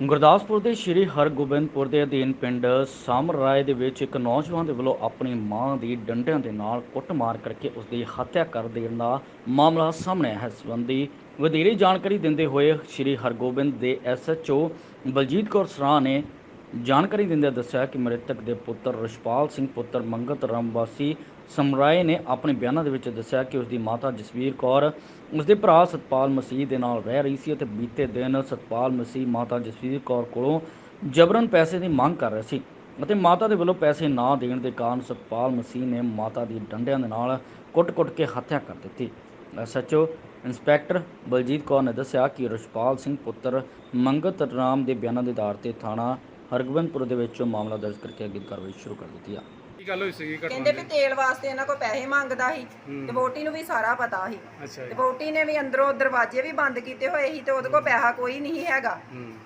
ਗੁਰਦਾਸਪੁਰ ਦੇ ਸ਼੍ਰੀ ਹਰਗੋਬਿੰਦਪੁਰ ਦੇ ਅਧੀਨ ਪਿੰਡ ਸਾਮਰਾਏ ਦੇ ਵਿੱਚ ਇੱਕ ਨੌਜਵਾਨ ਦੇ ਵੱਲੋਂ ਆਪਣੀ ਮਾਂ ਦੀ ਡੰਡਿਆਂ ਦੇ ਨਾਲ ਕੁੱਟਮਾਰ ਕਰਕੇ ਉਸ ਦੀ ਹੱਤਿਆ ਕਰ ਦੇਣ ਦਾ ਮਾਮਲਾ ਸਾਹਮਣੇ ਆਇਆ। ਹੈ ਸੰਬੰਧੀ ਵਧੇਰੇ ਜਾਣਕਾਰੀ ਦਿੰਦੇ ਹੋਏ ਸ਼੍ਰੀ ਹਰਗੋਬਿੰਦ ਦੇ ਐਸਐਚਓ ਬਲਜੀਤ ਕੌਰ ਸਰਾਹ ਨੇ ਜਾਣਕਾਰੀ ਦਿੰਦਿਆਂ ਦੱਸਿਆ ਕਿ ਮ੍ਰਿਤਕ ਦੇ ਪੁੱਤਰ ਰਸ਼ਪਾਲ ਸਿੰਘ, ਪੁੱਤਰ ਮੰਗਤ ਰਾਮ ਵਾਸੀ ਸਮਰਾਏ ਨੇ ਆਪਣੇ ਬਿਆਨਾਂ ਦੇ ਵਿੱਚ ਦੱਸਿਆ ਕਿ ਉਸ ਦੀ ਮਾਤਾ ਜਸਵੀਰ ਕੌਰ ਉਸ ਦੇ ਭਰਾ ਸਤਪਾਲ ਮਸੀਹ ਦੇ ਨਾਲ ਰਹਿ ਰਹੀ ਸੀ ਅਤੇ ਬੀਤੇ ਦਿਨ ਸਤਪਾਲ ਮਸੀਹ ਮਾਤਾ ਜਸਵੀਰ ਕੌਰ ਕੋਲੋਂ ਜਬਰਨ ਪੈਸੇ ਦੀ ਮੰਗ ਕਰ ਰਿਹਾ ਸੀ ਅਤੇ ਮਾਤਾ ਦੇ ਵੱਲੋਂ ਪੈਸੇ ਨਾ ਦੇਣ ਦੇ ਕਾਰਨ ਸਤਪਾਲ ਮਸੀਹ ਨੇ ਮਾਤਾ ਦੀ ਡੰਡਿਆਂ ਦੇ ਨਾਲ ਕੁੱਟ-ਕੁੱਟ ਕੇ ਹੱਤਿਆ ਕਰ ਦਿੱਤੀ। ਐਸਐਚਓ ਇੰਸਪੈਕਟਰ ਬਲਜੀਤ ਕੌਰ ਨੇ ਦੱਸਿਆ ਕਿ ਰਸ਼ਪਾਲ ਸਿੰਘ ਪੁੱਤਰ ਮੰਗਤ ਰਾਮ ਦੇ ਬਿਆਨਾਂ ਦੇ ਆਧਾਰ ਤੇ ਥਾਣਾ ਹਰਗੋਬਿੰਦਪੁਰ ਦੇ ਵਿੱਚ ਮਾਮਲਾ ਦਰਜ ਕਰਕੇ ਅੱਗੇ ਕਾਰਵਾਈ ਸ਼ੁਰੂ ਕਰ ਦਿੱਤੀ ਹੈ ਕੀ ਗੱਲ ਹੋਈ ਸੀਗੀ ਘਟਨਾ ਕਹਿੰਦੇ ਵੀ ਤੇਲ ਵਾਸਤੇ ਇਹਨਾਂ ਕੋਲ ਪੈਸੇ ਮੰਗਦਾ ਸੀ ਤੇ ਵੋਟੀ ਨੂੰ ਵੀ ਸਾਰਾ ਪਤਾ ਸੀ। ਅੱਛਾ ਤੇ ਵੋਟੀ ਨੇ ਵੀ ਅੰਦਰੋਂ ਦਰਵਾਜ਼ੇ ਵੀ ਬੰਦ ਕੀਤੇ ਹੋਏ ਸੀ ਤੇ ਉਹਦੇ ਕੋਲ ਪੈਸਾ ਕੋਈ ਨਹੀਂ ਹੈਗਾ।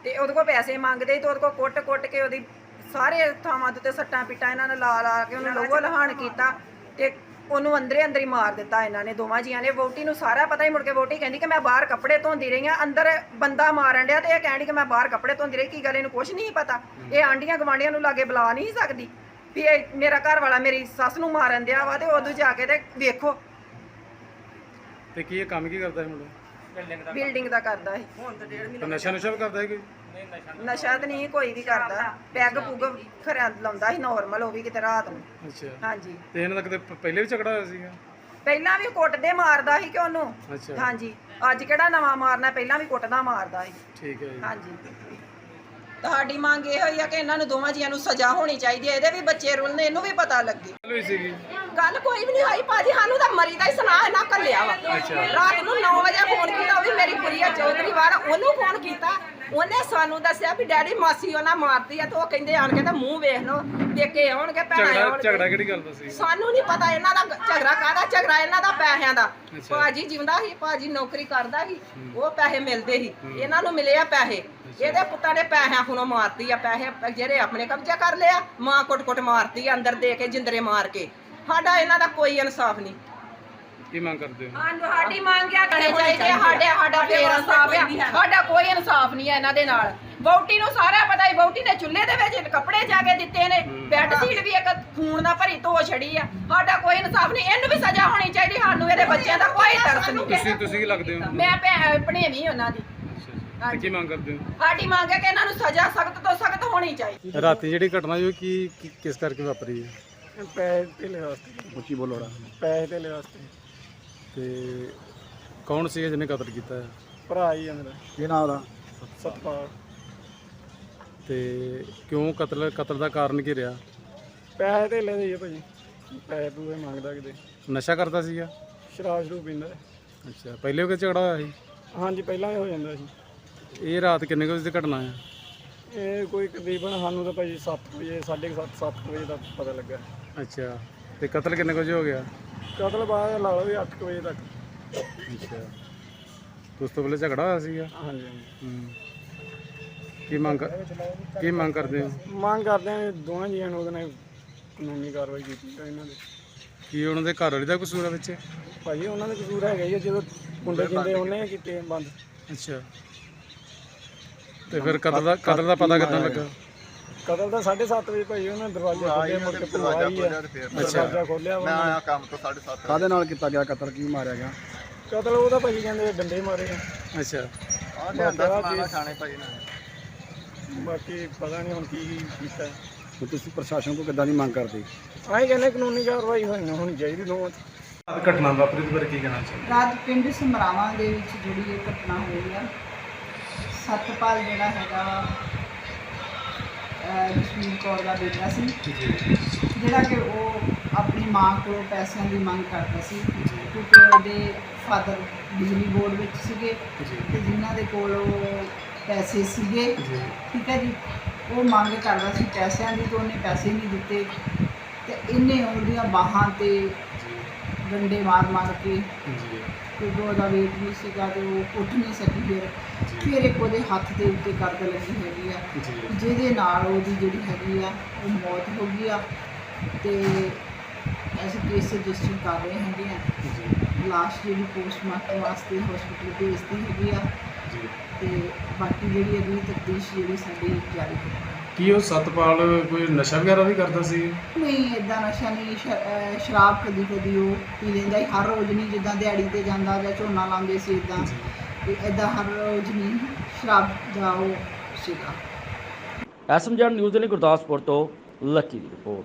ਤੇ ਉਹਦੇ ਕੋਲ ਪੈਸੇ ਮੰਗਦੇ ਸੀ ਤੇ ਉਹਦੇ ਕੋਲ ਕੁੱਟ-ਕੁੱਟ ਕੇ ਉਹਦੀ ਸਾਰੇ ਥਾਵਾਂ ਦੇ ਉੱਤੇ ਸੱਟਾਂ ਪਿੱਟਾਂ ਇਹਨਾਂ ਨੇ ਲਾ ਲਾ ਕੇ ਉਹਨੂੰ ਲੋਹੋ ਲਹਾਨ ਕੀਤਾ ਤੇ ਉਹਨੂੰ ਅੰਦਰੇ ਅੰਦਰ ਹੀ ਮਾਰ ਦਿੱਤਾ ਇਹਨਾਂ ਨੇ ਦੋਵਾਂ ਜੀਆਂ ਨੇ। ਵੋਟੀ ਨੂੰ ਸਾਰਾ ਪਤਾ ਹੀ ਮੁੜ ਕੇ ਵੋਟੀ ਕਹਿੰਦੀ ਕਿ ਮੈਂ ਬਾਹਰ ਕੱਪੜੇ ਧੋਂਦੀ ਰਹੀ ਆ ਅੰਦਰ ਬੰਦਾ ਮਾਰਨ ਡਿਆ ਤੇ ਇਹ ਕਹਿੰਦੀ ਕਿ ਮੈਂ ਬਾਹਰ ਕੱਪੜੇ ਧੋਂਦੀ ਰਹੀ ਕੀ ਗੱਲ ਇਹਨੂੰ ਕੁਝ ਨਹੀਂ ਪਤਾ? ਇਹ ਆਂਡੀਆਂ ਗਵਾਂਡੀਆਂ ਨੂੰ ਲਾਗੇ ਬੁਲਾ ਨਹੀਂ ਸਕਦੀ ਵੀ ਇਹ ਮੇਰਾ ਘਰ ਵਾਲਾ ਮੇਰੀ ਸੱਸ ਨੂੰ ਮਾਰਨ ਦਿਆ ਵਾ ਤੇ ਉਦੋਂ ਜਾ ਕੇ ਤੇ ਵੇਖੋ। ਤੇ ਕੀ ਇਹ ਕੰਮ ਕੀ ਕਰਦਾ ਹੈ ਮੁੰਡਾ? ਬਿਲਡਿੰਗ ਦਾ ਕਰਦਾ ਸੀ। ਤੇ ਨਸ਼ਾ ਨੁਸ਼ਾ ਵੀ ਕਰਦਾ ਹੈ ਕੋਈ? ਨਸ਼ਾ ਤਾਂ ਨਹੀਂ ਕੋਈ ਵੀ ਕਰਦਾ। ਪੈਗ ਪੁਗ ਖਰਿਆ ਲਾਉਂਦਾ ਸੀ ਨਾਰਮਲ ਉਹ ਵੀ ਕਿਤੇ ਰਾਤ ਨੂੰ। ਅੱਛਾ। ਹਾਂਜੀ। ਤੇ ਇਹਨਾਂ ਦਾ ਕਿਤੇ ਪ- ਪਹਿਲੇ ਵੀ ਝਗੜਾ ਹੋਇਆ ਸੀਗਾ? ਪਹਿਲਾਂ ਵੀ ਕੁੱਟਦੇ ਮਾਰਦਾ ਸੀ ਕਿ ਉਹਨੂੰ। ਅੱਛਾ। ਹਾਂਜੀ। ਅੱਜ ਕਿਹੜਾ ਨਵਾਂ ਮਾਰਨਾ ਪਹਿਲਾਂ ਵੀ ਕੁੱਟਦਾ ਮਾਰਦਾ ਸੀ। ਠੀਕ ਹੈ ਜੀ। ਹਾਂਜੀ। ਤੁਹਾਡੀ ਮੰਗ ਇਹ ਹੋਈ ਆ ਕਿ ਇਹਨਾਂ ਨੂੰ ਦੋਵਾਂ ਜੀਆਂ ਨੂੰ ਸਜ਼ਾ ਹੋਣੀ ਚਾਹੀਦੀ ਹੈ ਇਹਦੇ ਵੀ ਬੱਚੇ ਰੁਲਨੇ ਇਹਨੂੰ ਵੀ ਪਤਾ ਲੱਗੇ। ਗੱਲ ਹੋਈ ਸੀਗੀ। ਗੱਲ ਕੋਈ ਵੀ ਨਹੀਂ ਹੋਈ ਭਾਜੀ ਸਾਨੂੰ ਤਾਂ ਮਰੀ ਦਾ ਹੀ ਸੁਣਾ ਇਹਨਾਂ ਕੱਲਿਆ ਵਾ। ਰਾਤ ਨੂੰ 9 ਵਜੇ ਫੋਨ ਕੀਤਾ ਉਹ ਵੀ ਮੇਰੀ ਕੁੜੀ ਆ ਚੌਧਰੀ ਵਾਰ ਉਹਨੂੰ ਫੋਨ ਕੀਤਾ। ਉਹਨੇ ਸਾਨੂੰ ਦੱਸਿਆ ਵੀ ਡੈਡੀ ਮਾਸੀ ਉਹਨਾਂ ਮਾਰਤੀ ਆ ਤੇ ਉਹ ਕਹਿੰਦੇ ਆਣ ਕੇ ਤਾਂ ਮੂੰਹ ਵੇਖ ਲਓ ਦੇਖੇ ਆਉਣਗੇ ਭੈਣਾਂ ਝਗੜਾ ਝਗੜਾ ਕਿਹੜੀ ਗੱਲ ਦਾ ਸੀ? ਸਾਨੂੰ ਨਹੀਂ ਪਤਾ ਇਹਨਾਂ ਦਾ ਝਗੜਾ ਕਾਹਦਾ ਝਗੜਾ ਇਹਨਾਂ ਦਾ ਪੈਸਿਆਂ ਦਾ। ਭਾਜੀ ਜਿਉਂਦਾ ਸੀ ਭਾਜੀ ਨੌਕਰੀ ਕਰਦਾ ਸੀ ਉਹ ਪੈਸੇ ਮਿਲਦੇ ਸੀ। ਇਹਨਾਂ ਨੂੰ ਮਿਲੇ ਆ ਪੈਸੇ। ਇਹਦੇ ਪੁੱਤਾਂ ਨੇ ਪੈਸਿਆਂ ਹੁਣੋਂ ਮਾਰਤੀ ਆ ਪੈਸੇ ਜਿਹੜੇ ਆਪਣੇ ਕਬਜ਼ਾ ਕਰ ਲਿਆ ਮਾਂ ਕੁੱਟ-ਕੁੱਟ ਮਾਰਤੀ ਆ ਅੰਦਰ ਦੇ ਕੇ ਜਿੰਦਰੇ ਮਾਰ ਕੇ। ਸਾਡਾ ਇਹਨਾਂ ਦਾ ਕੋਈ ਇਨਸਾਫ ਨਹੀਂ। ਕੀ ਮੰਗ ਕਰਦੇ ਹੋ? ਸਾਡੀ ਮੰਗ ਆ ਕਰਨੇ ਚਾਹੀਦੇ ਆ, ਸਾਡੇ ਸਾਡਾ ਫੇਰ ਇਨਸਾਫ ਆ। ਸਾਡਾ ਕੋਈ ਇਨਸਾਫ ਨਹੀਂ ਆ ਇਹਨਾਂ ਦੇ ਨਾਲ। ਵਹੁਟੀ ਨੂੰ ਸਾਰਾ ਪਤਾ ਹੀ ਵਹੁਟੀ ਨੇ ਚੁੱਲ੍ਹੇ ਦੇ ਵਿੱਚ ਕੱਪੜੇ ਜਾ ਕੇ ਦਿੱਤੇ ਨੇ। ਬੈੱਡ ਸੀਟ ਵੀ ਇੱਕ ਖੂਨ ਨਾਲ ਭਰੀ ਧੋ ਛੜੀ ਆ। ਸਾਡਾ ਕੋਈ ਇਨਸਾਫ ਨਹੀਂ। ਇਹਨੂੰ ਵੀ ਸਜ਼ਾ ਹੋਣੀ ਚਾਹੀਦੀ। ਸਾਨੂੰ ਇਹਦੇ ਬੱਚਿਆਂ ਦਾ ਕੋਈ ਤਰਸ ਨਹੀਂ। ਤੁਸੀਂ ਤੁਸੀਂ ਕੀ ਲੱਗਦੇ ਹੋ? ਮੈਂ ਭੈ- ਭਣੇਵੀਂ ਉਹਨਾਂ ਦੀ। ਅੱਛਾ ਜੀ। ਤੇ ਕੀ ਮੰਗ ਕਰਦੇ ਹੋ? ਸਾਡੀ ਮੰਗ ਹੈ ਕਿ ਇਹਨਾਂ ਨੂੰ ਸਜ਼ਾ ਸਖਤ ਤੋਂ ਸਖਤ ਹੋਣੀ ਚਾਹੀਦੀ। ਰਾਤੀ ਜਿਹੜੀ ਘਟਨਾ ਕੀ ਕੀ- ਕਿਸ ਕਰਕੇ ਵਾਪਰੀ? ਹੈ ਪੈਸੇ ਧੇਲੇ ਵਾਸਤੇ। ਉੱਚੀ ਪੈਸੇ ਧੇਲੇ ਵਾਸਤੇ। ਤੇ ਕੌਣ ਸੀ ਜਿਹਨੇ ਕਤਲ ਕੀਤਾ ਹੈ? ਭਰਾ ਹੀ ਆ ਮੇਰਾ। ਕੀ ਨਾਮ ਉਹਦਾ? ਸਤਪਾਲ। ਤੇ ਕਿਉਂ ਕਤਲ ਕਤਲ ਦਾ ਕਾਰਨ ਕੀ ਰਿਹਾ? ਪੈਸੇ ਧੇਲੇ ਦੇ ਹੀ ਆ ਭਾਜੀ। ਪੈਸੇ ਪੂਰੇ ਮੰਗਦਾ ਕਿਤੇ। ਨਸ਼ਾ ਕਰਦਾ ਸੀਗਾ? ਸ਼ਰਾਬ ਸ਼ਰੂਬ ਪੀਂਦਾ। ਹੈ। ਅੱਛਾ ਪਹਿਲੇ ਵੀ ਝਗੜਾ ਹੋਇਆ ਸੀ? ਹਾਂਜੀ ਪਹਿਲਾਂ ਵੀ ਹੋ ਜਾਂਦਾ ਸੀ। ਇਹ ਰਾਤ ਕਿੰਨੇ ਕੁ ਵਜੇ ਦੀ ਘਟਨਾ ਹੈ? ਇਹ ਕੋਈ ਤਕਰੀਬਨ ਸਾਨੂੰ ਤਾਂ ਭਾਜੀ 7 ਵਜੇ 7:30 7 ਵਜੇ ਦਾ ਪਤਾ ਲੱਗਾ। ਅੱਛਾ। ਤੇ ਕਤਲ ਕਿੰਨੇ ਕੁ ਵਜੇ ਹੋ ਗਿਆ? ਕਤਲ ਬਾਅਦ ਲਾ ਲਓ ਵੀ 8 ਵਜੇ ਤੱਕ। ਅੱਛਾ। ਤੇ ਉਸ ਤੋਂ ਪਹਿਲੇ ਝਗੜਾ ਹੋਇਆ ਸੀਗਾ? ਹਾਂਜੀ ਹਾਂਜੀ। ਹੂੰ। ਕੀ ਮੰਗ ਕੀ ਮੰਗ ਕਰਦੇ ਹੋ? ਮੰਗ ਕਰਦੇ ਆ ਵੀ ਦੋਵਾਂ ਜੀਆਂ ਨੂੰ ਉਹਦੇ ਨਾਲ ਕਾਨੂੰਨੀ ਕਾਰਵਾਈ ਕੀਤੀ ਜਾਵੇ ਇਹਨਾਂ ਦੇ। ਕੀ ਉਹਨਾਂ ਦੇ ਘਰ ਵਾਲੀ ਦਾ ਕਸੂਰ ਹੈ ਵਿੱਚ? ਭਾਜੀ ਉਹਨਾਂ ਦਾ ਕਸੂਰ ਹੈਗਾ ਹੀ ਆ, ਜਦੋਂ ਕੁੰਡੇ ਜਿੰਦੇ ਉਹਨੇ ਕੀਤੇ ਬੰਦ। ਅੱਛਾ। ਤੇ ਫਿਰ ਕਤਲ ਦਾ ਕਤਲ ਦਾ ਪਤਾ ਕਿੱਦਾਂ ਲੱਗਾ? ਕਤਲ ਦਾ? 7:30 ਵਜੇ ਭਾਜੀ ਉਹਨਾਂ ਨੇ ਦਰਵਾਜ਼ੇ ਖੋਲ੍ਹੇ ਮੁੜ ਕੇ ਪਰਵਾਹੀ ਆ। ਦਰਵਾਜ਼ਾ ਖੋਲਿਆ ਮੈਂ ਆਇਆ ਕੰਮ ਤੋਂ 7:30 ਕਾਦੇ ਨਾਲ ਕੀਤਾ ਗਿਆ ਕਤਲ? ਕੀ ਮਾਰਿਆ ਗਿਆ? ਕਤਲ ਉਹਦਾ ਭਾਜੀ ਕਹਿੰਦੇ ਡੰਡੇ ਮਾਰੇ ਆ। ਅੱਛਾ। ਆ ਲਿਆਂਦਾ ਸਮਾਨਾ ਖਾਣੇ ਭਾਈ ਨੇ ਬਾਕੀ ਪਤਾ ਨਹੀਂ ਹੁਣ ਕੀ ਕੀਤਾ। ਹੁਣ ਤੁਸੀਂ ਪ੍ਰਸ਼ਾਸਨ ਕੋ ਕਿੱਦਾਂ ਦੀ ਮੰਗ ਕਰਦੇ? ਆਏ ਕਹਿੰਦੇ ਕਾਨੂੰਨੀ ਕਾਰਵਾਈ ਹੋਣੀ ਹੋਣੀ ਚਾਹੀਦੀ ਦੋਵਾਂ 'ਚ ਘਟਨਾ ਵਾਪਰੀ ਦੇ ਬਾਰੇ ਕੀ ਕਹਿਣਾ ਚਾਹੁੰਦੇ ਰਾਤ ਪਿੰਡ ਸਮਰਾਵਾਂ ਦੇ ਵਿੱਚ ਜਿਹੜੀ ਇਹ ਘਟਨਾ ਹੋਈ ਆ ਸਤਪਾਲ ਜਿਹੜਾ ਹੈਗਾ ਵਾ ਜਸਵੀਰ ਕੌਰ ਦਾ ਬੇਟਾ ਸੀ। ਜਿਹੜਾ ਕਿ ਉਹ ਆਪਣੀ ਮਾਂ ਕੋਲੋਂ ਪੈਸਿਆਂ ਦੀ ਮੰਗ ਕਰਦਾ ਸੀ ਕਿਉਂਕਿ ਉਹਦੇ ਫਾਦਰ ਬਿਜਲੀ ਬੋਰਡ ਵਿੱਚ ਸੀਗੇ ਤੇ ਜਿਨ੍ਹਾਂ ਦੇ ਕੋਲ ਉਹ ਪੈਸੇ ਸੀਗੇ। ਠੀਕ ਹੈ ਜੀ। ਉਹ ਮੰਗ ਕਰਦਾ ਸੀ ਪੈਸਿਆਂ ਦੀ ਤੇ ਉਹਨੇ ਪੈਸੇ ਨਹੀਂ ਦਿੱਤੇ। ਤੇ ਇਹਨੇ ਉਹਦੀਆਂ ਬਾਹਾਂ ਤੇ ਡੰਡੇ ਮਾਰ ਮਾਰ ਕੇ ਕਿਉਂਕਿ ਉਹਦਾ ਵੇਟ ਨਹੀਂ ਸੀਗਾ ਤੇ ਉਹ ਉੱਠ ਨਹੀਂ ਸਕੀ ਫਿਰ। ਫਿਰ ਇੱਕ ਉਹਦੇ ਹੱਥ ਦੇ ਉੱਤੇ ਕਰਦ ਲੱਗੀ ਹੈਗੀ ਆ। ਜਿਹਦੇ ਨਾਲ ਉਹਦੀ ਜਿਹੜੀ ਹੈਗੀ ਆ ਉਹ ਮੌਤ ਹੋ ਗਈ ਆ। ਤੇ ਅਸੀਂ ਕੇਸ ਰਜਿਸਟਰ ਕਰ ਰਹੇ ਹੈਗੇ ਆ। ਲਾਸ਼ ਜਿਹੜੀ ਪੋਸਟਮਾਰਟਮ ਵਾਸਤੇ ਹਸਪੀਟਲ ਭੇਜਦੀ ਹੈਗੀ ਆ। ਤੇ ਬਾਕੀ ਜਿਹੜੀ ਅਗਲੀ ਤਫਤੀਸ਼ ਜਿਹੜੀ ਸਾਡੀ ਜਾਰੀ ਹੈ ਕੀ ਉਹ ਸਤਪਾਲ ਕੋਈ ਨਸ਼ਾ ਵਗੈਰਾ ਵੀ ਕਰਦਾ ਸੀ? ਨਹੀਂ ਇਦਾਂ ਨਸ਼ਾ ਨਹੀਂ ਸ਼- ਅਹ ਸ਼ਰਾਬ ਕਦੀ ਕਦੀ ਉਹ ਪੀ ਲੈਂਦਾ ਸੀ ਹਰ ਰੋਜ਼ ਨਹੀਂ ਜਿੱਦਾਂ ਦਿਹਾੜੀ ਤੇ ਜਾਂਦਾ ਜਾਂ ਝੋਨਾ ਲਾਉਂਦੇ ਸੀ ਇਦਾਂ ਇਦਾਂ ਹਰ ਰੋਜ਼ ਨਹੀਂ ਸ਼ਰਾਬ ਦਾ ਉਹ ਸੀਗਾ। ਐਸਐਮਜੈਡ ਨਿਊਜ਼ ਦੇ ਲਈ ਗੁਰਦਾਸਪੁਰ ਤੋਂ ਲੱਕੀ ਦੀ ਰਿਪੋਰਟ।